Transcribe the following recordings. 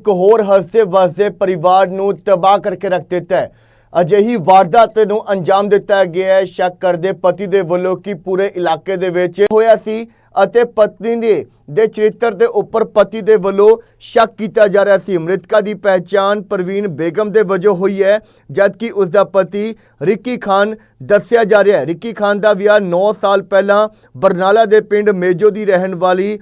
ਇੱਕ ਹੋਰ ਹੱਸਦੇ ਵਸਦੇ ਪਰਿਵਾਰ ਨੂੰ ਤਬਾਹ ਕਰਕੇ ਰੱਖ ਦਿੱਤਾ ਹੈ। ਅਜਿਹੀ ਵਾਰਦਾਤ ਨੂੰ ਅੰਜਾਮ ਦਿੱਤਾ ਗਿਆ ਹੈ। ਸ਼ੱਕ ਕਰਦੇ ਪਤੀ ਦੇ ਵੱਲੋਂ ਕਿ ਪੂਰੇ ਇਲਾਕੇ ਦੇ ਵਿੱਚ ਹੋਇਆ ਸੀ ਅਤੇ ਪਤਨੀ ਦੇ ਦੇ ਚਰਿੱਤਰ ਦੇ ਉੱਪਰ ਪਤੀ ਦੇ ਵੱਲੋਂ ਸ਼ੱਕ ਕੀਤਾ ਜਾ ਰਿਹਾ ਸੀ। ਮ੍ਰਿਤਕਾ ਦੀ ਪਹਿਚਾਣ ਪ੍ਰਵੀਨ ਬੇਗਮ ਦੇ ਵਜੋਂ ਹੋਈ ਹੈ, ਜਦਕਿ ਉਸ ਦਾ ਪਤੀ ਰਿੱਕੀ ਖਾਨ ਦੱਸਿਆ ਜਾ ਰਿਹਾ ਹੈ। ਰਿੱਕੀ ਖਾਨ ਦਾ ਵਿਆਹ 9 ਸਾਲ ਪਹਿਲਾਂ ਬਰਨਾਲਾ ਦੇ ਪਿੰਡ ਮੇਜੋ ਦੀ ਰਹਿਣ ਵਾਲੀ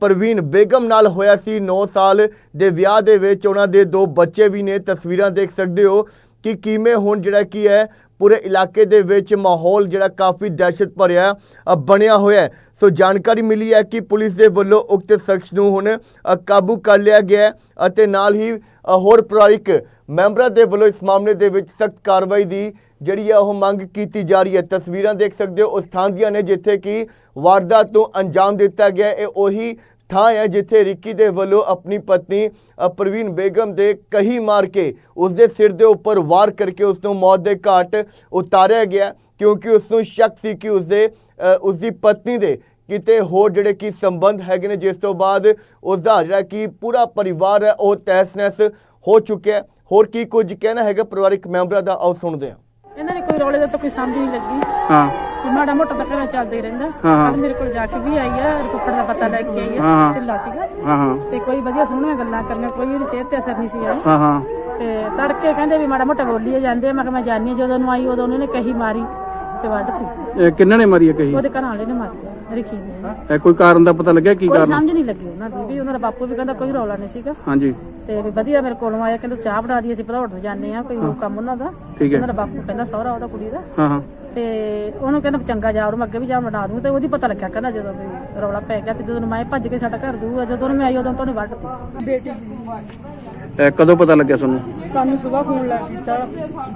ਪ੍ਰਵੀਨ ਬੇਗਮ ਨਾਲ ਹੋਇਆ ਸੀ। 9 ਸਾਲ ਦੇ ਵਿਆਹ ਦੇ ਵਿੱਚ ਉਹਨਾਂ ਦੇ ਦੋ ਬੱਚੇ ਵੀ ਨੇ। ਤਸਵੀਰਾਂ ਦੇਖ ਸਕਦੇ ਹੋ। ਕਿ ਕਿਵੇਂ ਹੁਣ ਜਿਹੜਾ ਕੀ ਹੈ, ਪੂਰੇ ਇਲਾਕੇ ਦੇ ਵਿੱਚ ਮਾਹੌਲ ਜਿਹੜਾ ਕਾਫੀ ਦਹਿਸ਼ਤ ਭਰਿਆ ਬਣਿਆ ਹੋਇਆ ਹੈ। ਸੋ ਜਾਣਕਾਰੀ ਮਿਲੀ ਹੈ ਕਿ ਪੁਲਿਸ ਦੇ ਵੱਲੋਂ ਉਕਤ ਸ਼ਖਸ ਨੂੰ ਹੁਣ ਕਾਬੂ ਕਰ ਲਿਆ ਗਿਆ ਅਤੇ ਨਾਲ ਹੀ ਹੋਰ ਪਰਿਵਾਰਿਕ ਮੈਂਬਰਾਂ ਦੇ ਵੱਲੋਂ ਇਸ ਮਾਮਲੇ ਦੇ ਵਿੱਚ ਸਖਤ ਕਾਰਵਾਈ ਦੀ ਜਿਹੜੀ ਹੈ ਉਹ ਮੰਗ ਕੀਤੀ ਜਾ ਰਹੀ ਹੈ। ਤਸਵੀਰਾਂ ਦੇਖ ਸਕਦੇ ਹੋ ਉਸ ਥਾਂ ਦੀਆਂ ਨੇ ਜਿੱਥੇ ਕਿ ਵਾਰਦਾਤ ਨੂੰ ਅੰਜਾਮ ਦਿੱਤਾ ਗਿਆ ਇਹ ਉਹੀ ਥਾਂ ਹੈ ਜਿੱਥੇ ਰਿੱਕੀ ਦੇ ਵੱਲੋਂ ਆਪਣੀ ਪਤਨੀ ਪ੍ਰਵੀਨ ਬੇਗਮ ਦੇ ਕਹੀ ਮਾਰ ਕੇ ਉਸ ਦੇ ਸਿਰ ਦੇ ਉੱਪਰ ਵਾਰ ਕਰਕੇ ਉਸ ਨੂੰ ਮੌਤ ਦੇ ਘਾਟ ਉਤਾਰਿਆ ਗਿਆ ਕਿਉਂਕਿ ਉਸ ਨੂੰ ਸ਼ੱਕ ਸੀ ਕਿ ਉਸ ਦੇ ਉਸ ਦੀ ਪਤਨੀ ਦੇ ਕਿਤੇ ਹੋਰ ਜਿਹੜੇ ਕੀ ਸੰਬੰਧ ਹੈਗੇ ਨੇ ਜਿਸ ਤੋਂ ਬਾਅਦ ਉਸ ਦਾ ਜਿਹੜਾ ਕਿ ਪੂਰਾ ਪਰਿਵਾਰ ਹੈ ਉਹ ਤਹਿਸ-ਨਹਿਸ ਹੋ ਚੁੱਕਿਆ। ਹੋਰ ਕੀ ਕੁਝ ਕਹਿਣਾ ਹੈਗਾ ਪਰਿਵਾਰਿਕ ਮੈਂਬਰਾਂ ਦਾ? ਆਓ ਸੁਣਦੇ ਹਾਂ। ਇਹਨਾਂ ਨੇ ਕੋਈ ਰੌਲੇ ਦਾ ਤਾਂ ਕੋਈ ਸਮਝ ਨਹੀਂ ਲੱਗੀ। ਹਾਂ। ਕੋਈ ਮਾੜਾ ਮੋਟਾ ਤਾਂ ਘਰਾਂ ਚੱਲਦਾ ਹੀ ਰਹਿੰਦਾ। ਹਾਂ, ਹਾਂ। ਕੱਲ੍ਹ ਮੇਰੇ ਕੋਲ ਜਾ ਕੇ ਵੀ ਆਈ ਆ ਰਿਪੋਰਟ ਦਾ ਪਤਾ ਲੈ ਕੇ ਆਈ ਹਾਂ, ਆ ਹਾਂ। ਢਿੱਲਾ ਸੀਗਾ। ਹਾਂ ਹਾਂ। ਤੇ ਕੋਈ ਵਧੀਆ ਸੋਹਣੀਆਂ ਗੱਲਾਂ ਕਰਨੀਆਂ ਕੋਈ ਉਹਦੀ ਸਿਹਤ ਤੇ ਅਸਰ ਨਹੀਂ ਸੀ ਆਇਆ ਹਾਂ ਹਾਂ। ਤੇ ਤੜਕੇ ਕਹਿੰਦੇ ਵੀ ਮਾੜਾ ਮੋਟਾ ਬੋਲੀਏ ਜਾਂਦੇ ਆ। ਮੈਂ ਕਿਹਾ ਮੈਂ ਜਾਣੀ ਜਦੋਂ ਨੂੰ ਆਈ ਉਦੋਂ ਉਹਨੇ ਨੇ ਕਹੀ ਮਾਰੀ ਤੇ ਵੱਢਤੀ ਇਹ ਕਿੰਨਾਂ ਨੇ ਮਾਰੀ ਹੈ ਕਹੀ? ਉਹਦੇ ਘਰਾਂ ਵਾਲੇ ਨੇ ਮਾਰੀ ਰਿਖੀ ਨੇ। ਇਹ ਕੋਈ ਕਾਰਨ ਦਾ ਪਤਾ ਲੱਗਿਆ ਕੀ ਕੋਈ ਕਾਰਨ? ਸਮਝ ਨਹੀਂ ਲੱਗੀ ਉਹਨਾਂ ਦੀ ਵੀ ਉਹਨਾਂ ਦਾ ਬਾਪੂ ਵੀ ਕਹਿੰਦਾ ਕੋਈ ਰੌਲਾ ਨਹੀਂ ਸੀਗਾ। ਹਾਂਜੀ। ਤੇ ਵੀ ਵਧੀਆ ਮੇਰੇ ਕੋਲੋਂ ਆਇਆ ਕਹਿੰਦਾ ਚਾਹ ਬਣਾ ਦੀ ਅਸੀਂ ਭਦੌੜ ਨੂੰ ਜਾਂਦੇ ਆ ਕੋਈ ਹੋਰ ਕੰਮ ਉਹਨਾਂ ਦਾ। ਠੀਕ ਹੈ। ਉਹਨਾਂ ਦਾ ਬਾਪੂ ਕਹਿੰਦਾ ਸਹੁਰਾ ਉਹਦਾ ਕੁੜੀ ਦਾ। ਹਾਂ ਹਾਂ। ਤੇ ਉਹਨੂੰ ਕਹਿੰਦਾ ਚੰਗਾ ਜਾ ਉਹਨੂੰ ਅੱਗੇ ਵੀ ਜਾ ਬਣਾ ਦੂੰ ਤੇ ਉਹਦੀ ਪਤਾ ਲੱਗਿਆ ਕਹਿੰਦਾ ਜਦੋਂ ਵੀ ਰੌਲਾ ਪੈ ਗਿਆ ਤੇ ਜਦੋਂ ਮੈਂ ਭੱਜ ਕੇ ਸਾਡਾ ਘਰ ਦੂਆ ਜਦੋਂ ਉਹਨੂੰ ਮੈਂ ਆਈ ਉਦੋਂ ਤੋਂ ਉਹਨੇ ਵੱਢਤੀ। ਬੇਟੀ ਇਹ ਕਦੋਂ ਪਤਾ ਲੱਗਿਆ ਤੁਹਾਨੂੰ? ਸਾਨੂੰ ਸਵੇਰ ਫੋਨ ਲਾ ਕੀਤਾ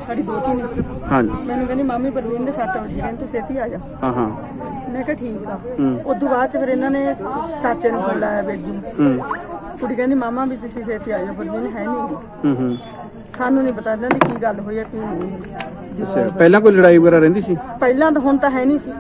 ਸਾਡੀ ਦੋਤੀ ਨੇ ਹਾਂਜੀ। ਮੈਨੂੰ ਕਹਿੰਦੀ ਮਾਮੀ ਪ੍ਰਵੀਨ ਦੇ ਸੱਟ ਵਜੀ ਕਹਿੰਦੀ ਤੂੰ ਛੇਤੀ ਆ ਜਾ। ਹਾਂ ਹਾਂ। ਮੈਂ ਕਿਹਾ ਠੀਕ ਆ। ਹੂੰ। ਉਦੋਂ ਬਾਅਦ ਚ ਫਿਰ ਇਹਨਾਂ ਨੇ ਚਾਚੇ ਨੂੰ ਫੋਨ ਲਾਇਆ ਬੇਟੀ ਨੂੰ। ਹੂੰ। ਕੁੜੀ ਕਹਿੰਦੀ ਮਾਮਾ ਵੀ ਤੁਸੀਂ ਛੇਤੀ ਆ ਜਾ ਪ੍ਰਵੀਨ ਹੈ ਨਹੀਂ ਹੂੰ ਹੂੰ। ਸਾਨੂੰ ਨਹੀਂ ਪਤਾ ਇਹਨਾਂ ਦੀ ਕੀ ਗੱਲ ਹੋਈ ਆ ਕੀ ਨਹੀਂ ਅੱਛਾ ਪਹਿਲਾਂ ਕੋਈ ਲੜਾਈ ਵਗੈਰਾ ਰਹਿੰਦੀ ਸੀ? ਪਹਿਲਾਂ ਤਾਂ ਹੁਣ ਤਾਂ ਹੈ ਨਹੀਂ ਸੀ।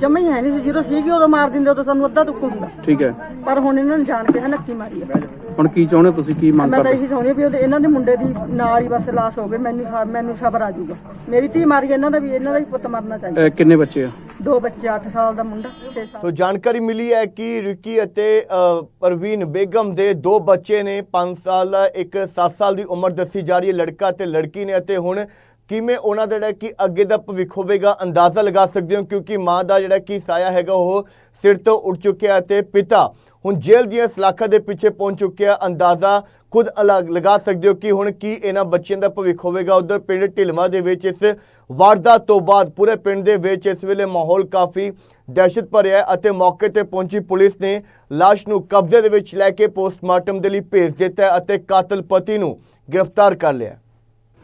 ਜਮਾ ਹੀ ਹੈ ਨਹੀਂ ਸੀ। ਜਦੋਂ ਸੀਗੀ ਉਦੋਂ ਮਾਰ ਦਿੰਦੇ ਉਦੋਂ ਸਾਨੂੰ ਅੱਧਾ ਦੁੱਖ ਹੁੰਦਾ। ਠੀਕ ਹੈ। ਪਰ ਹੁਣ ਇਹਨਾਂ ਨੇ ਜਾਣ ਕੇ ਹਨੱਕੀ ਮਾਰੀ ਆ। ਹੁਣ ਕੀ ਚਾਹੁੰਦੇ ਹੋ ਤੁਸੀਂ? ਕੀ ਮੰਗ ਮੈਂ ਤਾਂ ਕਰਦੇ? ਇਹੀ ਚਾਹੁੰਦੀ ਹਾਂ ਵੀ ਉਹਦੇ ਇਹਨਾਂ ਦੇ ਮੁੰਡੇ ਦੀ ਨਾਲ ਹੀ ਬਸ ਲਾਸ਼ ਹੋਵੇ ਮੈਨੂੰ ਸਾ- ਮੈਨੂੰ ਸਬਰ ਆ ਜਾਊਗਾ ਮੇਰੀ ਧੀ ਮਾਰੀ ਇਹਨਾਂ ਦਾ ਵੀ ਇਹਨਾਂ ਦਾ ਵੀ ਪੁੱਤ ਮਰਨਾ ਚਾਹੀਦਾ। ਕਿੰਨੇ ਬੱਚੇ ਆ? ਦੋ ਬੱਚੇ 8 ਸਾਲ ਦਾ ਮੁੰਡਾ 6 ਸਾਲ ਸੋ ਜਾਣਕਾਰੀ ਮਿਲੀ ਹੈ ਕਿ ਰਿੱਕੀ ਅਤੇ ਅ, ਪ੍ਰਵੀਨ ਬੇਗਮ ਦੇ ਦੋ ਬੱਚੇ ਨੇ। 5 ਸਾਲ ਦਾ ਇੱਕ 7 ਸਾਲ ਦੀ ਉਮਰ ਦੱਸੀ ਜਾ ਰਹੀ ਹੈ। ਲੜਕਾ ਤੇ ਲੜਕੀ ਨੇ ਅਤੇ ਹੁਣ ਕਿਵੇਂ ਉਹਨਾਂ ਦਾ ਜਿਹੜਾ ਕਿ ਅੱਗੇ ਦਾ ਭਵਿੱਖ ਹੋਵੇਗਾ ਅੰਦਾਜ਼ਾ ਲਗਾ ਸਕਦੇ ਹੋ, ਕਿਉਂਕਿ ਮਾਂ ਦਾ ਜਿਹੜਾ ਕਿ ਸਾਇਆ ਹੈਗਾ, ਉਹ ਸਿਰ ਤੋਂ ਉੱਡ ਚੁੱਕਿਆ ਤੇ ਪਿਤਾ ਹੁਣ ਜੇਲ੍ਹ ਦੀਆਂ ਸਲਾਖਾਂ ਦੇ ਪਿੱਛੇ ਪਹੁੰਚ ਚੁੱਕਿਆ, ਅੰਦਾਜ਼ਾ ਖੁਦ ਅਲੱਗ ਲਗਾ ਸਕਦੇ ਹੋ ਕਿ ਹੁਣ ਕੀ ਇਹਨਾਂ ਬੱਚਿਆਂ ਦਾ ਭਵਿੱਖ ਹੋਵੇਗਾ। ਉਧਰ ਪਿੰਡ ਢਿਲਮਾ ਦੇ ਵਿੱਚ ਇਸ ਵਾਰਦਾਤ ਤੋਂ ਬਾਅਦ ਪੂਰੇ ਪਿੰਡ ਦੇ ਵਿੱਚ ਇਸ ਵੇਲੇ ਮਾਹੌਲ ਕਾਫੀ ਦਹਿਸ਼ਤ ਭਰਿਆ ਅਤੇ ਮੌਕੇ ਤੇ ਪਹੁੰਚੀ ਪੁਲਿਸ ਨੇ ਲਾਸ਼ ਨੂੰ ਕਬਜ਼ੇ ਦੇ ਵਿੱਚ ਲੈ ਕੇ ਪੋਸਟਮਾਰਟਮ ਦੇ ਲਈ ਭੇਜ ਦਿੱਤਾ ਅਤੇ ਕਾਤਲ ਪਤੀ ਨੂੰ ਗ੍ਰਿਫਤਾਰ ਕਰ ਲਿਆ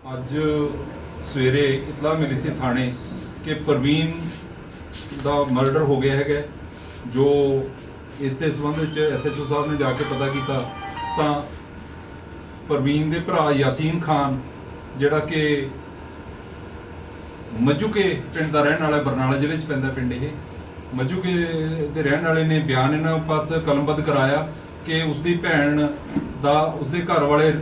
ਅੱਜ ਸਵੇਰੇ ਇਤਲਾਹ ਮਿਲੀ ਸੀ ਥਾਣੇ ਕਿ ਪ੍ਰਵੀਨ ਦਾ ਮਰਡਰ ਹੋ ਗਿਆ ਹੈਗਾ, ਜੋ ਇਸ ਦੇ ਸੰਬੰਧ ਵਿੱਚ ਐਸਐਚਓ ਸਾਹਿਬ ਨੇ ਜਾ ਕੇ ਪਤਾ ਕੀਤਾ, ਤਾਂ ਪ੍ਰਵੀਨ ਦੇ ਭਰਾ ਯਾਸੀਨ ਖਾਨ, ਜਿਹੜਾ ਕਿ ਮਜੂਕੇ ਪਿੰਡ ਦਾ ਰਹਿਣ ਵਾਲਾ, ਬਰਨਾਲਾ ਜ਼ਿਲ੍ਹੇ 'ਚ ਪੈਂਦਾ ਪਿੰਡ ਇਹ ਮਜੂਕੇ ਦੇ ਰਹਿਣ ਵਾਲੇ ਨੇ ਬਿਆਨ ਇਹਨਾਂ ਪਾਸ ਕਲਮਬੱਧ ਕਰਾਇਆ ਕਿ ਉਸਦੀ ਭੈਣ ਦਾ ਉਸਦੇ ਘਰ ਵਾਲੇ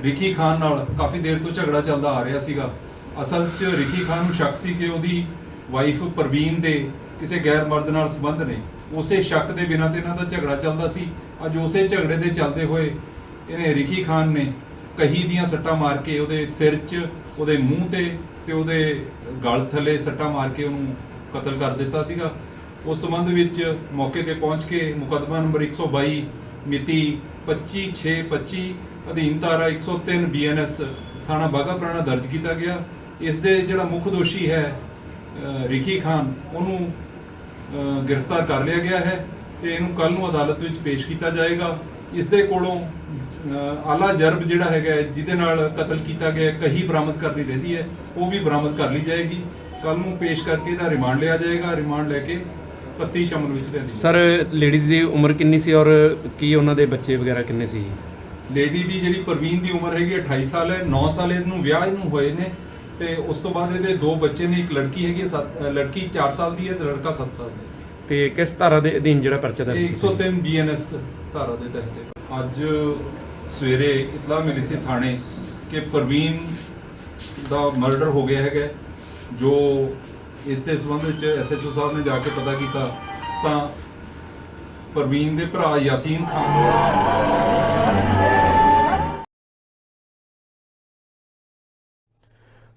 ਅਹ, ਰਿਖੀ ਖਾਨ ਨਾਲ ਕਾਫੀ ਦੇਰ ਤੋਂ ਝਗੜਾ ਚੱਲਦਾ ਆ ਰਿਹਾ ਸੀਗਾ। ਅਸਲ 'ਚ ਰਿਖੀ ਖਾਨ ਨੂੰ ਸ਼ੱਕ ਸੀ ਕਿ ਉਹਦੀ ਵਾਈਫ ਪ੍ਰਵੀਨ ਦੇ ਕਿਸੇ ਗੈਰ ਮਰਦ ਨਾਲ ਸੰਬੰਧ ਨੇ। ਉਸੇ ਸ਼ੱਕ ਦੇ ਬਿਨਾਂ ਤੇ ਇਹਨਾਂ ਦਾ ਝਗੜਾ ਚੱਲਦਾ ਸੀ। ਅੱਜ ਉਸੇ ਝਗੜੇ ਦੇ ਚੱਲਦੇ ਹੋਏ ਇਹਨੇ ਰਿਖੀ ਖਾਨ ਨੇ ਕਹੀ ਦੀਆਂ ਸੱਟਾਂ ਮਾਰ ਕੇ ਉਹਦੇ ਸਿਰ 'ਚ ਉਹਦੇ ਮੂੰਹ ਤੇ ਤੇ ਉਹਦੇ ਗਲ ਥੱਲੇ ਸੱਟਾਂ ਮਾਰ ਕੇ ਉਹਨੂੰ ਕਤਲ ਕਰ ਦਿੱਤਾ ਸੀਗਾ। ਉਸ ਸੰਬੰਧ ਵਿੱਚ ਮੌਕੇ ਤੇ ਪਹੁੰਚ ਕੇ ਮੁਕੱਦਮਾ ਨੰਬਰ 122 ਮਿਤੀ 25625 ਅਧੀਨ ਧਾਰਾ 103 ਬੀਐਨਐਸ ਥਾਣਾ ਬਾਘਾ ਪੁਰਾਣਾ ਦਰਜ ਕੀਤਾ ਗਿਆ। ਇਸ ਦੇ ਜਿਹੜਾ ਮੁੱਖ ਦੋਸ਼ੀ ਹੈ, ਅਹ ਰਿਖੀ ਖਾਨ, ਉਹਨੂੰ ਗ੍ਰਿਫਤਾਰ ਕਰ ਲਿਆ ਗਿਆ ਹੈ ਤੇ ਇਹਨੂੰ ਕੱਲ ਨੂੰ ਅਦਾਲਤ ਵਿੱਚ ਪੇਸ਼ ਕੀਤਾ ਜਾਏਗਾ। ਇਸ ਦੇ ਕੋਲੋਂ ਆਲਾ ਜਰਬ ਜਿਹੜਾ ਹੈਗਾ ਜਿਹਦੇ ਨਾਲ ਕਤਲ ਕੀਤਾ ਗਿਆ ਕਹੀ ਬਰਾਮਦ ਕਰਨੀ ਰਹਿੰਦੀ ਹੈ, ਉਹ ਵੀ ਬਰਾਮਦ ਕਰ ਲਈ ਜਾਏਗੀ। ਕੱਲ ਨੂੰ ਪੇਸ਼ ਕਰਕੇ ਇਹਦਾ ਰਿਮਾਂਡ ਲਿਆ ਜਾਏਗਾ, ਰਿਮਾਂਡ ਲੈ ਕੇ ਤਫਤੀਸ਼ ਅਮਲ ਵਿੱਚ ਲਿਆਂਦੀ ਸਰ ਲੇਡੀਜ਼ ਦੀ ਉਮਰ ਕਿੰਨੀ ਸੀ ਔਰ ਕੀ ਉਹਨਾਂ ਦੇ ਬੱਚੇ ਵਗੈਰਾ ਕਿੰਨੇ ਸੀ ਜੀ? ਲੇਡੀ ਦੀ ਜਿਹੜੀ ਪ੍ਰਵੀਨ ਦੀ ਉਮਰ ਹੈਗੀ ਹੈ 28 ਸਾਲ ਹੈ 9 ਸਾਲ ਇਹਨੂੰ ਵਿਆਹ ਇਹਨੂੰ ਹੋਏ ਨੇ ਤੇ ਉਸ ਤੋਂ ਬਾਅਦ ਇਹਦੇ ਦੋ ਬੱਚੇ ਨੇ ਇੱਕ ਲੜਕੀ ਹੈਗੀ ਹੈ ਲੜਕੀ 4 ਸਾਲ ਦੀ ਹੈ ਤੇ ਲੜਕਾ 7 ਸਾਲ ਦਾ ਹੈ ਤੇ ਕਿਸ ਧਾਰਾ ਦੇ ਅਧੀਨ ਜਿਹੜਾ ਪਰਚਾ ਦਰਜ ਇਹ ਕੀਤਾ 103 ਬੀਐਨਐਸ ਧਾਰਾ ਦੇ ਤਹਿਤ ਹੈ। ਅੱਜ ਸਵੇਰੇ ਇਤਲਾਹ ਮਿਲੀ ਸੀ ਥਾਣੇ ਕਿ ਪ੍ਰਵੀਨ ਦਾ ਮਰਡਰ ਹੋ ਗਿਆ ਹੈਗਾ ਜੋ ਇਸ ਦੇ ਸੰਬੰਧ ਵਿੱਚ ਐਸਐਚਓ ਸਾਹਿਬ ਨੇ ਜਾ ਕੇ ਪਤਾ ਕੀਤਾ ਤਾਂ ਪ੍ਰਵੀਨ ਦੇ ਭਰਾ ਯਾਸੀਨ ਖਾਨ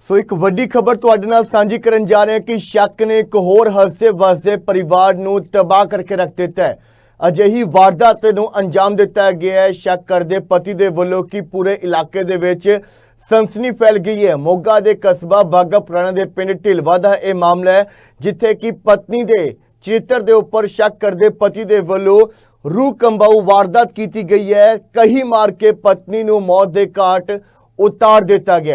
ਸੋ ਇੱਕ ਵੱਡੀ ਖਬਰ ਤੁਹਾਡੇ ਨਾਲ ਸਾਂਝੀ ਕਰਨ ਜਾ ਰਹੇ ਹਾਂ ਕਿ ਸ਼ੱਕ ਨੇ ਇੱਕ ਹੋਰ ਹੱਸਦੇ ਵਸਦੇ ਪਰਿਵਾਰ ਨੂੰ ਤਬਾਹ ਕਰਕੇ ਰੱਖ ਦਿੱਤਾ ਹੈ। ਅਜਿਹੀ ਵਾਰਦਾਤ ਨੂੰ ਅੰਜਾਮ ਦਿੱਤਾ ਗਿਆ ਹੈ। ਸ਼ੱਕ ਕਰਦੇ ਪਤੀ ਦੇ ਵੱਲੋਂ ਕਿ ਪੂਰੇ ਇਲਾਕੇ ਦੇ ਵਿੱਚ ਸਨਸਨੀ ਫੈਲ ਗਈ ਹੈ। ਮੋਗਾ ਦੇ ਕਸਬਾ ਬਾਗਾ ਪੁਰਾਣਾ ਦੇ ਪਿੰਡ ਢਿਲਵਾ ਦਾ ਇਹ ਮਾਮਲਾ ਹੈ, ਜਿੱਥੇ ਕਿ ਪਤਨੀ ਦੇ ਚਰਿੱਤਰ ਦੇ ਉੱਪਰ ਸ਼ੱਕ ਕਰਦੇ ਪਤੀ ਦੇ ਵੱਲੋਂ ਰੂਹ ਕੰਬਾਊ ਵਾਰਦਾਤ ਕੀਤੀ ਗਈ ਹੈ। ਕਹੀ ਮਾਰ ਕੇ ਪਤਨੀ ਨੂੰ ਮੌਤ ਦੇ ਘਾਟ ਉਤਾਰ ਦਿੱਤਾ ਗਿਆ।